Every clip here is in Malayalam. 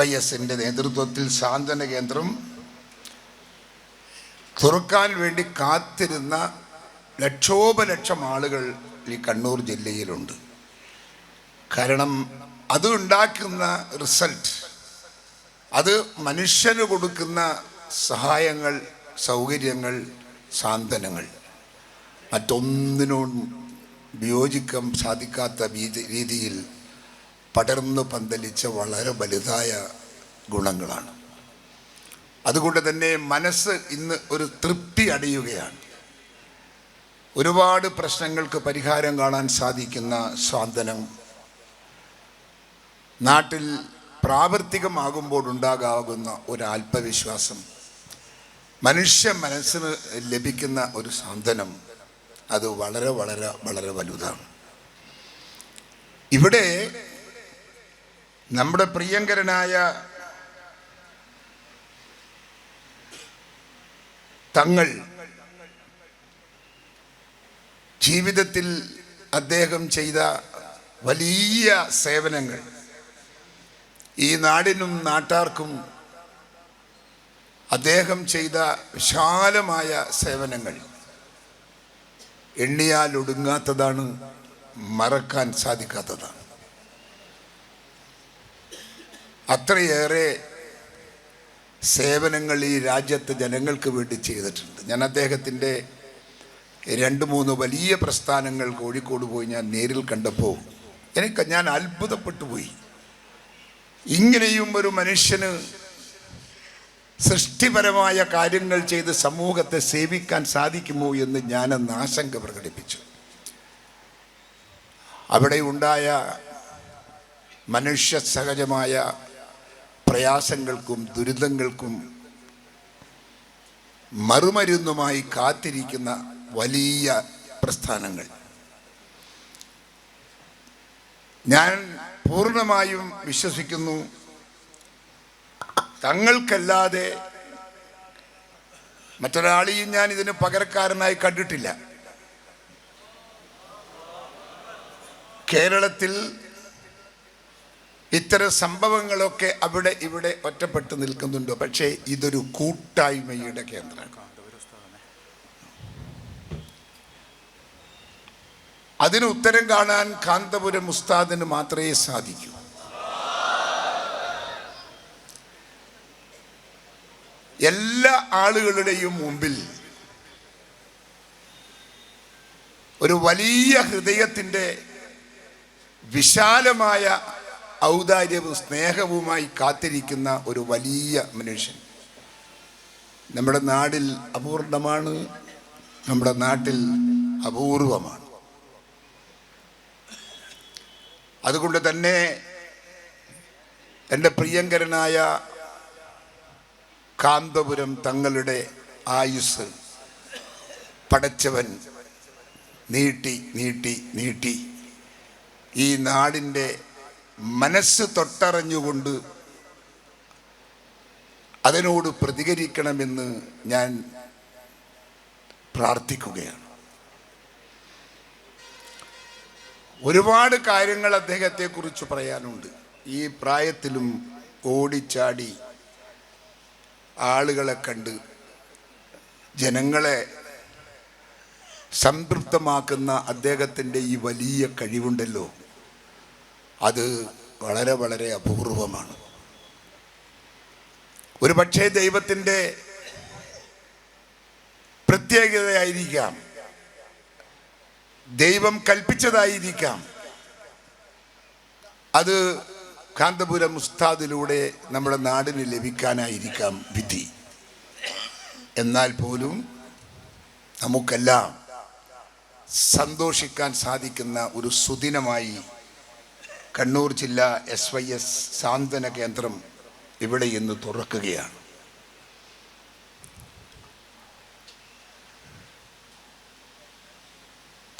എസിന്റെ നേതൃത്വത്തിൽ സാന്ത്വന കേന്ദ്രം തുറക്കാൻ വേണ്ടി കാത്തിരുന്ന ലക്ഷോപലക്ഷം ആളുകൾ ഈ കണ്ണൂർ ജില്ലയിലുണ്ട്. കാരണം അത് ഉണ്ടാക്കുന്ന റിസൾട്ട് അത് മനുഷ്യന് കൊടുക്കുന്ന സഹായങ്ങൾ സൗകര്യങ്ങൾ സാന്ത്വനങ്ങൾ. മറ്റൊന്നിനോടും വിയോജിക്കാൻ സാധിക്കാത്ത രീതിയിൽ പടർന്നു പന്തലിച്ച വളരെ വലുതായ ഗുണങ്ങളാണ്. അതുകൊണ്ട് തന്നെ മനസ്സ് ഇന്ന് ഒരു തൃപ്തി അടയുകയാണ്. ഒരുപാട് പ്രശ്നങ്ങൾക്ക് പരിഹാരം കാണാൻ സാധിക്കുന്ന സ്വാന്തനം നാട്ടിൽ പ്രാവർത്തികമാകുമ്പോൾ ഉണ്ടാകാവുന്ന ഒരു ആത്മവിശ്വാസം മനുഷ്യ മനസ്സിന് ലഭിക്കുന്ന ഒരു സാന്ത്വനം അത് വളരെ വളരെ വളരെ വലുതാണ്. ഇവിടെ നമ്മുടെ പ്രിയങ്കരനായ തങ്ങൾ ജീവിതത്തിൽ അദ്ദേഹം ചെയ്ത വലിയ സേവനങ്ങൾ. ഈ നാടിനും നാട്ടാർക്കും അദ്ദേഹം ചെയ്ത വിശാലമായ സേവനങ്ങൾ. എണ്ണിയാൽ ഒടുങ്ങാത്തതാണ് മറക്കാൻ സാധിക്കാത്തതാണ്. അത്രയേറെ സേവനങ്ങൾ ഈ രാജ്യത്തെ ജനങ്ങൾക്ക് വേണ്ടി ചെയ്തിട്ടുണ്ട്. ഞാൻ അദ്ദേഹത്തിന്റെ രണ്ട് മൂന്ന് വലിയ പ്രസ്ഥാനങ്ങൾ കോഴിക്കോട് പോയി ഞാൻ നേരിൽ കണ്ടപ്പോൾ എനിക്ക് ഞാൻ അത്ഭുതപ്പെട്ടു പോയി. ഇങ്ങനെയും ഒരു മനുഷ്യന് സൃഷ്ടിപരമായ കാര്യങ്ങൾ ചെയ്ത് സമൂഹത്തെ സേവിക്കാൻ സാധിക്കുമോ എന്ന് ഞാനെന്ന് ആശങ്ക പ്രകടിപ്പിച്ചു. അവിടെ ഉണ്ടായ മനുഷ്യ സഹജമായ പ്രയാസങ്ങൾക്കും ദുരിതങ്ങൾക്കും മറുമരുന്നുമായി കാത്തിരിക്കുന്ന വലിയ പ്രസ്ഥാനങ്ങൾ. ഞാൻ പൂർണമായും വിശ്വസിക്കുന്നു. തങ്ങൾക്കല്ലാതെ മറ്റൊരാളെയും ഞാൻ ഇതിന് പകരക്കാരനായി കണ്ടിട്ടില്ല. കേരളത്തിൽ ഇത്തരം സംഭവങ്ങളൊക്കെ അവിടെ ഇവിടെ ഒറ്റപ്പെട്ട് നിൽക്കുന്നുണ്ട്? പക്ഷേ ഇതൊരു കൂട്ടായ്മയുടെ കേന്ദ്രമാണ്. അതിന് ഉത്തരം കാണാൻ കാന്തപുരം ഉസ്താദിന് മാത്രമേ സാധിക്കൂ. എല്ലാ ആളുകളുടെയും മുമ്പിൽ ഒരു വലിയ ഹൃദയത്തിന്റെ വിശാലമായ ഔദാര്യവും സ്നേഹവുമായി കാത്തിരിക്കുന്ന ഒരു വലിയ മനുഷ്യൻ. നമ്മുടെ നാടിൽ അപൂർണമാണ് നമ്മുടെ നാട്ടിൽ അപൂർവമാണ്. അതുകൊണ്ട് തന്നെ എന്റെ പ്രിയങ്കരനായ കാന്തപുരം തങ്ങളുടെ ആയുസ് പടച്ചവൻ നീട്ടി നീട്ടി നീട്ടി ഈ നാടിന്റെ മനസ്സ് തൊട്ടറിഞ്ഞുകൊണ്ട് അതിനോട് പ്രതികരിക്കണമെന്ന് ഞാൻ പ്രാർത്ഥിക്കുകയാണ്. ഒരുപാട് കാര്യങ്ങൾ അദ്ദേഹത്തെക്കുറിച്ച് പറയാനുണ്ട്. ഈ പ്രായത്തിലും ഓടിച്ചാടി ആളുകളെ കണ്ട് ജനങ്ങളെ സംതൃപ്തമാക്കുന്ന അദ്ദേഹത്തിന്റെ ഈ വലിയ കഴിവുണ്ടല്ലോ. അത് വളരെ വളരെ അപൂർവമാണ്. ഒരു പക്ഷേ ദൈവത്തിന്റെ പ്രത്യേകതയായിരിക്കാം ദൈവം കൽപ്പിച്ചതായിരിക്കാം. അത് കാന്തപുരം ഉസ്താദിലൂടെ നമ്മുടെ നാടിന് ലഭിക്കാനായിരിക്കാം വിധി. എന്നാൽ പോലും നമുക്കെല്ലാം സന്തോഷിക്കാൻ സാധിക്കുന്ന ഒരു സുദിനമായി കണ്ണൂർ ജില്ലാ എസ് വൈ എസ് സാന്ത്വന കേന്ദ്രം ഇവിടെ ഇന്ന് തുറക്കുകയാണ്.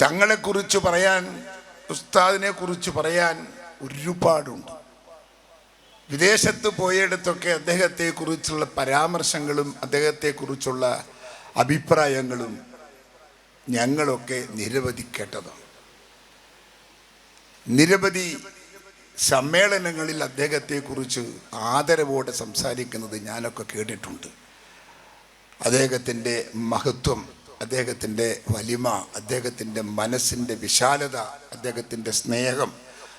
തങ്ങളെക്കുറിച്ച് പറയാൻ ഉസ്താദിനെ കുറിച്ച് പറയാൻ ഒരുപാടുണ്ട്. വിദേശത്ത് പോയിടത്തൊക്കെ അദ്ദേഹത്തെക്കുറിച്ചുള്ള പരാമർശങ്ങളും അദ്ദേഹത്തെക്കുറിച്ചുള്ള അഭിപ്രായങ്ങളും ഞങ്ങളൊക്കെ നിരവധി കേട്ടതാണ്. നിരവധി സമ്മേളനങ്ങളിൽ അദ്ദേഹത്തെക്കുറിച്ച് ആദരവോടെ സംസാരിക്കുന്നത് ഞാനൊക്കെ കേട്ടിട്ടുണ്ട്. അദ്ദേഹത്തിന്റെ മഹത്വം അദ്ദേഹത്തിന്റെ വലിമ അദ്ദേഹത്തിന്റെ മനസ്സിന്റെ വിശാലത അദ്ദേഹത്തിന്റെ സ്നേഹം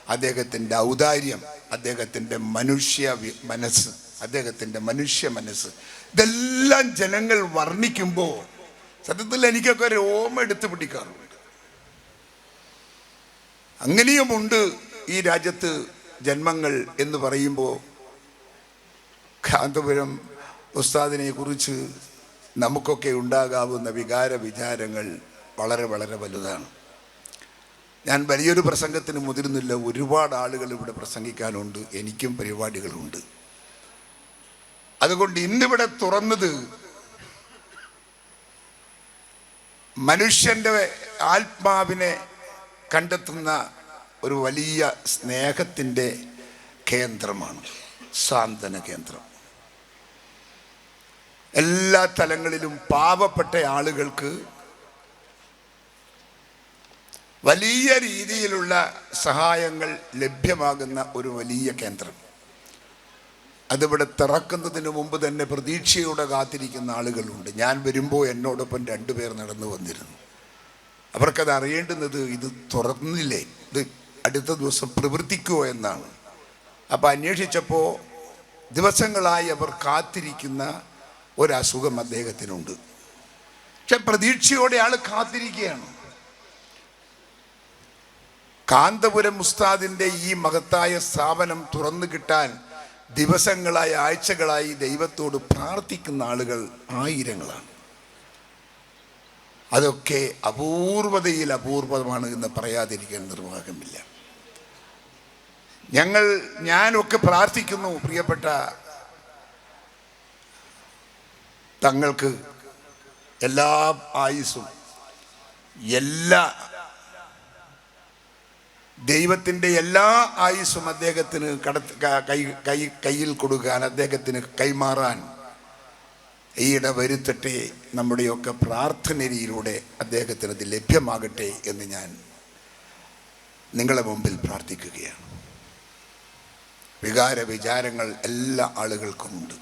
അദ്ദേഹത്തിന്റെ ഔദാര്യം അദ്ദേഹത്തിന്റെ മനുഷ്യ മനസ്സ് അദ്ദേഹത്തിന്റെ മനുഷ്യ മനസ്സ്. ഇതെല്ലാം ജനങ്ങൾ വർണിക്കുമ്പോൾ സത്യത്തിൽ എനിക്കൊക്കെ ഒരു ഓമ എടുത്തു പിടിക്കാറുണ്ട്. അങ്ങനെയുമുണ്ട് ഈ രാജ്യത്ത് ജന്മങ്ങൾ എന്ന് പറയുമ്പോൾ കാന്തപുരം ഉസ്താദിനെ കുറിച്ച് നമുക്കൊക്കെ ഉണ്ടാകാവുന്ന വികാര വിചാരങ്ങൾ വളരെ വളരെ വലുതാണ്. ഞാൻ വലിയൊരു പ്രസംഗത്തിന് മുതിരുന്നില്ല ഒരുപാട് ആളുകൾ ഇവിടെ പ്രസംഗിക്കാനുണ്ട് എനിക്കും പരിപാടികളുണ്ട്. അതുകൊണ്ട് ഇന്നിവിടെ തുറന്നത് മനുഷ്യന്റെ ആത്മാവിനെ കണ്ടെത്തുന്ന ഒരു വലിയ സ്നേഹത്തിന്റെ കേന്ദ്രമാണ് സാന്ത്വന കേന്ദ്രം. എല്ലാ തലങ്ങളിലും പാവപ്പെട്ട ആളുകൾക്ക് വലിയ രീതിയിലുള്ള സഹായങ്ങൾ ലഭ്യമാകുന്ന ഒരു വലിയ കേന്ദ്രം. അതിവിടെ തിറക്കുന്നതിന് മുമ്പ് തന്നെ പ്രതീക്ഷയോടെ കാത്തിരിക്കുന്ന ആളുകളുണ്ട്. ഞാൻ വരുമ്പോൾ എന്നോടൊപ്പം രണ്ടുപേർ നടന്നു വന്നിരുന്നു. അവർക്കത് അറിയേണ്ടുന്നത് ഇത് തുറന്നില്ലേ? ഇത് അടുത്ത ദിവസം പ്രവർത്തിക്കുമോ എന്നാണ്. അപ്പോൾ അന്വേഷിച്ചപ്പോൾ ദിവസങ്ങളായി അവർ കാത്തിരിക്കുന്ന ഒരസുഖം അദ്ദേഹത്തിനുണ്ട്. പക്ഷെ പ്രതീക്ഷയോടെ ആൾ കാത്തിരിക്കുകയാണ്. കാന്തപുരം ഉസ്താദിന്റെ ഈ മഹത്തായ സ്ഥാപനം തുറന്നു കിട്ടാൻ ദിവസങ്ങളായി ആഴ്ചകളായി ദൈവത്തോട് പ്രാർത്ഥിക്കുന്ന ആളുകൾ ആയിരങ്ങളാണ്. അതൊക്കെ അപൂർവതയിൽ അപൂർവമാണ് എന്ന് പറയാതിരിക്കാൻ നിർവാഹമില്ല. ഞങ്ങൾ ഞാനൊക്കെ പ്രാർത്ഥിക്കുന്നു പ്രിയപ്പെട്ട തങ്ങൾക്ക് എല്ലാ ആയുസ്സും എല്ലാ ദൈവത്തിന്റെ എല്ലാ ആയുസ്സും അദ്ദേഹത്തിന് കട കൈ കൈ കയ്യിൽ കൊടുക്കാൻ അദ്ദേഹത്തിന് കൈമാറാൻ ഈയിടെ വരുത്തട്ടെ നമ്മുടെയൊക്കെ പ്രാർത്ഥനയിലൂടെ അദ്ദേഹത്തിന് അത് ലഭ്യമാകട്ടെ എന്ന് ഞാൻ നിങ്ങളെ മുമ്പിൽ പ്രാർത്ഥിക്കുകയാണ്. വികാര വിചാരങ്ങൾ എല്ലാ ആളുകൾക്കുമുണ്ട്.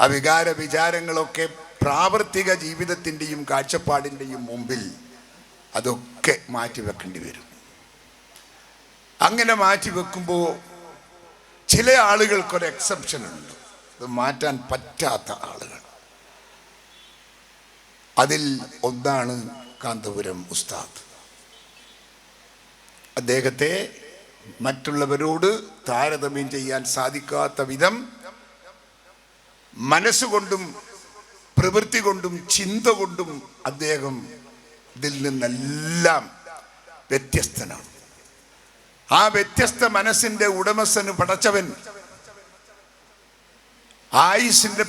ആ വികാര വിചാരങ്ങളൊക്കെ പ്രാവർത്തിക ജീവിതത്തിന്റെയും കാഴ്ചപ്പാടിന്റെയും മുമ്പിൽ അതൊക്കെ മാറ്റിവെക്കേണ്ടി വരും. അങ്ങനെ മാറ്റി വെക്കുമ്പോൾ ചില ആളുകൾക്കൊരു എക്സെപ്ഷൻ ഉണ്ട്. മാറ്റാൻ പറ്റാത്ത ആളുകൾ. അതിൽ ഒന്നാണ് കാന്തപുരം ഉസ്താദ്. അദ്ദേഹത്തെ മറ്റുള്ളവരോട് താരതമ്യം ചെയ്യാൻ സാധിക്കാത്ത വിധം മനസ്സുകൊണ്ടും പ്രവൃത്തി കൊണ്ടും ചിന്ത കൊണ്ടും അദ്ദേഹം ഇതിൽ നിന്നെല്ലാം വ്യത്യസ്തനാണ്. ആ വ്യത്യസ്ത മനസ്സിന്റെ ഉടമസ്ഥന് പടച്ചവൻ ആയുസിന്റെ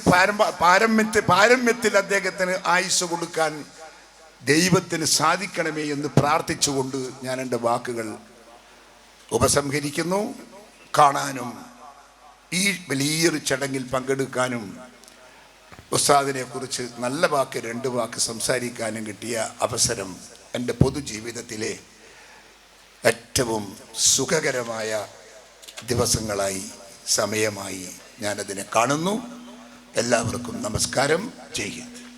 പാരമ്യത്തെ പാരമ്യത്തിൽ അദ്ദേഹത്തിന് ആയുസ് കൊടുക്കാൻ ദൈവത്തിന് സാധിക്കണമേ എന്ന് പ്രാർത്ഥിച്ചുകൊണ്ട് ഞാൻ എന്റെ വാക്കുകൾ ഉപസംഹരിക്കുന്നു. കാണാനും ഈ വലിയൊരു ചടങ്ങിൽ പങ്കെടുക്കാനും ഉസ്താദിനെ കുറിച്ച് നല്ല വാക്ക് രണ്ട് വാക്ക് സംസാരിക്കാനും കിട്ടിയ അവസരം എന്റെ പൊതുജീവിതത്തിലെ ഏറ്റവും സുഖകരമായ ദിവസങ്ങളായി സമയമായി ഞാനതിനെ കാണുന്നു. എല്ലാവർക്കും നമസ്കാരം. ചെയ്യുക